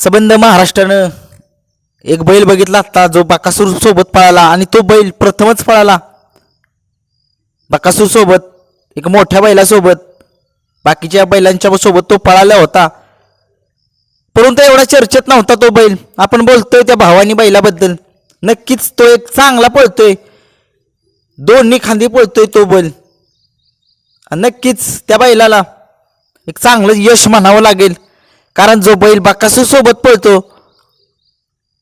संबंध महाराष्ट्रानं एक बैल बघितला असता जो बाकासूर सोबत पळाला आणि तो बैल प्रथमच पळाला. बाकासूर सोबत एक मोठ्या बैलासोबत बाकीच्या बैलांच्या सोबत तो पळाला होता. परंतु एवढा चर्चेत नव्हता तो बैल. आपण बोलतोय त्या भावानी बैलाबद्दल. नक्कीच तो एक चांगला पळतोय. दोन्ही खांदी पळतोय तो बैल. आणि नक्कीच त्या बैलाला एक चांगलं यश म्हणावं लागेल. कारण जो बैल बाकासू सोबत पळतो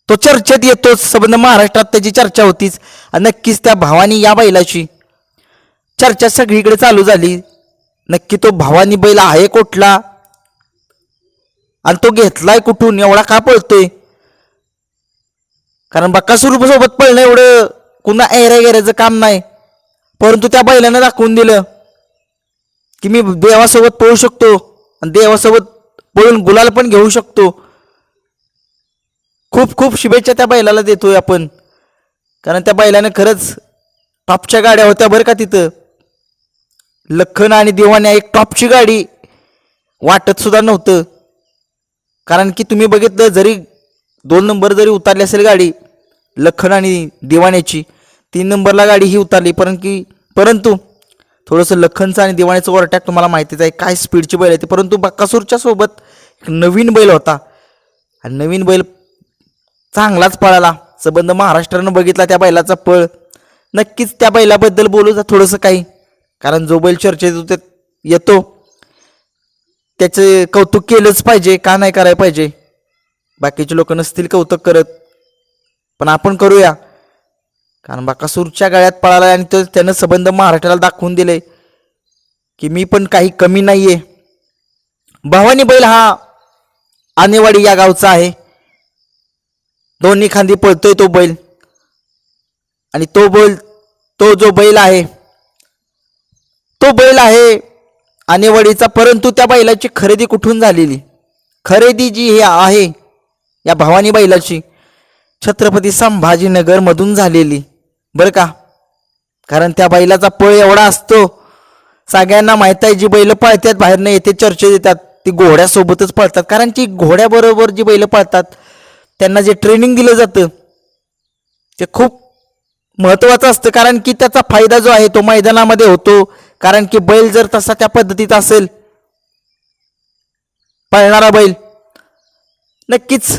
तो चर्चेत येतोच संबंध महाराष्ट्रात त्याची चर्चा होतीच. नक्कीच त्या भावानी या बैलाची चर्चा सगळीकडे चालू झाली. नक्की तो भावानी बैल आहे कुठला? आणि तो घेतलाय कुठून? एवढा का पळतोय? कारण बक्कासूर सोबत पळणं एवढं कुणा ऐऱ्या गेऱ्याचं काम नाही. परंतु त्या बैलानं दाखवून दिलं की मी देवासोबत पळू शकतो. आणि देवासोबत पळून गुलाल पण घेऊ शकतो. खूप खूप शुभेच्छा त्या बैलाला देतोय आपण. कारण त्या बैलानं खरंच टॉपच्या गाड्या होत्या बरं का तिथं. लखन आणि दिवाण्या एक टॉपची गाडी वाटत सुद्धा नव्हतं. कारण की तुम्ही बघितलं जरी दोन नंबर जरी उतारली असेल गाडी लखन आणि दिवाण्याची तीन नंबरला गाडी ही उतारली परंतु की परंतु थोडंसं लखनचं आणि दिवाण्याचं ओव्हरटॅक तुम्हाला माहितीच आहे काय स्पीडची बैल आहे परंतु बक्कासूरच्या सोबत एक नवीन बैल होता. आणि नवीन बैल चांगलाच पळाला. संबंध महाराष्ट्रानं बघितला त्या बैलाचा पळ. नक्कीच त्या बैलाबद्दल बोलू जा थोडंसं काही. कारण जो बैल चर्चेत येतो ते- येतो. त्याचे कौतुक केलंच पाहिजे का नाही करायला पाहिजे. बाकीचे लोक नसतील कौतुक करत. पण आपण करूया. कारण बाकासूरच्या गळ्यात पळाला आणि तो त्यानं संबंध महाराष्ट्राला दाखवून दिले की मी पण काही कमी नाही आहे भवानी बैल हा आनेवाडी या गावचा आहे. दोन्ही खांदी पळतोय तो बैल. आणि तो बैल तो जो बैल आहे तो बैल आहे आनेवाडीचा परंतु त्या बैलाची खरेदी कुठून झालेली? खरेदी जी हे आहे या भवानी बैलाची छत्रपती संभाजीनगरमधून झालेली. बरं का? कारण त्या बैलाचा पळ एवढा असतो. सगळ्यांना माहीत आहे जी बैल पळतात बाहेरनं येते चर्चेत येतात. ती घोड्यासोबतच पळतात. कारण की घोड्याबरोबर जी बैल पळतात त्यांना जे ट्रेनिंग दिलं जातं ते खूप महत्त्वाचं असतं. कारण की त्याचा फायदा जो आहे तो मैदानामध्ये होतो. कारण की बैल जर तसा त्या पद्धतीचा असेल पळणारा बैल नक्कीच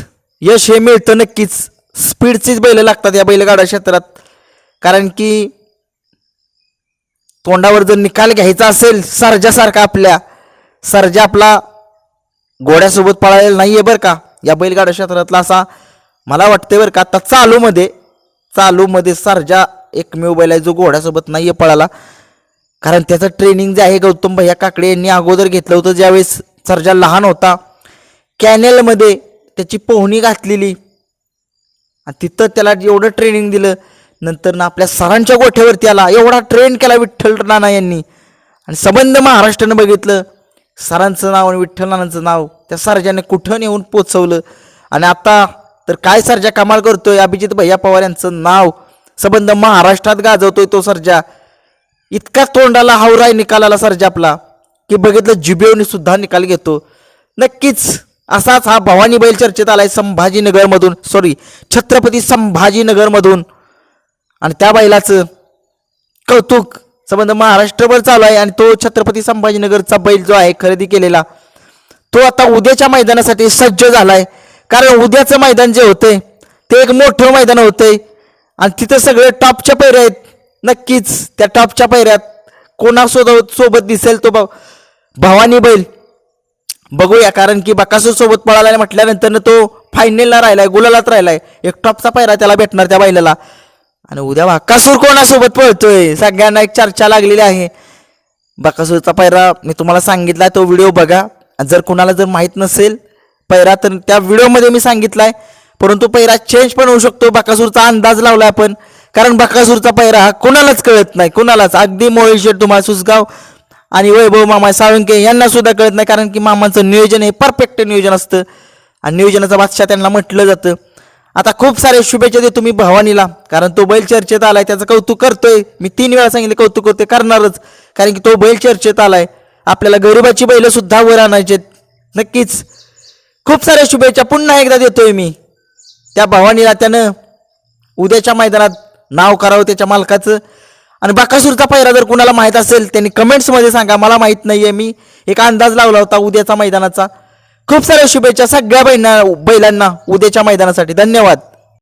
यश हे मिळतं नक्कीच. स्पीडचीच बैल लागतात या बैलगाडा क्षेत्रात. कारण की तोंडावर जर निकाल घ्यायचा असेल सर्जासारखा आपल्या सर्जा आपला घोड्यासोबत पळालेला नाही आहे बरं का. या बैलगाडा क्षेत्रातला असा मला वाटते बरं का आता चालूमध्ये चालूमध्ये सर्जा एकमेव बैल आहे जो घोड्यासोबत नाही आहे पळाला. कारण त्याचं ट्रेनिंग जे आहे गौतम भैया काकडे यांनी अगोदर घेतलं होतं ज्यावेळेस सर्जा लहान होता. कॅनेलमध्ये त्याची पोहणी घातलेली. आणि तिथं त्याला एवढं ट्रेनिंग दिलं नंतर ना आपल्या सरांच्या गोठ्यावरती आला. एवढा ट्रेन केला विठ्ठल नाना यांनी. आणि संबंध महाराष्ट्रानं बघितलं. सरांचं नाव आणि विठ्ठल नानांचं नाव. त्या सरजाने कुठं नेऊन पोचवलं? आणि आता तर काय सरजा कमाल करतोय? अभिजित भैया पवार यांचं नाव. संबंध महाराष्ट्रात गाजवतोय तो सरजा. इतका तोंडाला हावराय निकालाला सरजा आपला. की बघितलं जिबेवनी सुद्धा निकाल घेतो. नक्कीच असाच हा भवानी बैल चर्चेत आलाय संभाजीनगरमधून. सॉरी छत्रपती संभाजीनगरमधून. आणि त्या बैलाचं कौतुक संबंध महाराष्ट्रभर चालू आहे आणि तो छत्रपती संभाजीनगरचा बैल जो आहे खरेदी केलेला तो आता उद्याच्या मैदानासाठी सज्ज झालाय. कारण उद्याचं मैदान जे होतंय ते एक मोठं मैदान होतंय. आणि तिथं सगळे टॉपच्या पैऱ्या आहेत. नक्कीच त्या टॉपच्या पैऱ्यात कोणासोबत सोबत दिसेल तो भ- भवानी बैल. बघूया कारण की बकासूर सोबत पळाला म्हटल्यानंतर तो फायनलला राहिलाय गुलालात राहिलाय. एक टॉपचा पैरा त्याला भेटणार त्या बैलाला. आणि उद्या बकासूर कोणासोबत पळतोय? सगळ्यांना एक चर्चा लागलेली आहे. बकासूरचा पैरा मी तुम्हाला सांगितला तो व्हिडिओ बघा. जर कुणाला जर माहीत नसेल पैरा तर त्या व्हिडिओमध्ये मी सांगितलाय. परंतु पैरा चेंज पण होऊ शकतो. बाकासूरचा अंदाज लावलाय आपण. कारण बाकासूरचा पैरा हा कोणालाच कळत नाही. कोणालाच. अगदी मोहिशेट तुम्हाला सुसगाव आणि वैभव मामा साळुंके यांना सुद्धा कळत नाही. कारण की मामांचं नियोजन हे परफेक्ट नियोजन असतं. आणि नियोजनाचा बादशाह त्यांना म्हटलं जातं. आता खूप सारे शुभेच्छा देतो मी भवानीला कारण तो बैल चर्चेत आलाय त्याचं कौतुक करतोय. मी तीन वेळा सांगितलं कौतुक करतोय करणारच. कारण की तो बैल चर्चेत आलाय. आपल्याला गरिबाची बैल सुद्धा वर आणायचे नक्कीच. खूप साऱ्या शुभेच्छा पुन्हा एकदा देतोय मी. त्या भवानीला त्यानं उद्याच्या मैदानात नाव करावं त्याच्या मालकाचं. आणि बाकासूरचा पहिरा जर कुणाला माहीत असेल त्यांनी कमेंट्समध्ये सांगा. मला माहीत नाही आहे मी. एक अंदाज लावला होता उद्याचा मैदानाचा. खूप साऱ्या शुभेच्छा सगळ्या बैना बैलांना उद्याच्या मैदानासाठी. धन्यवाद.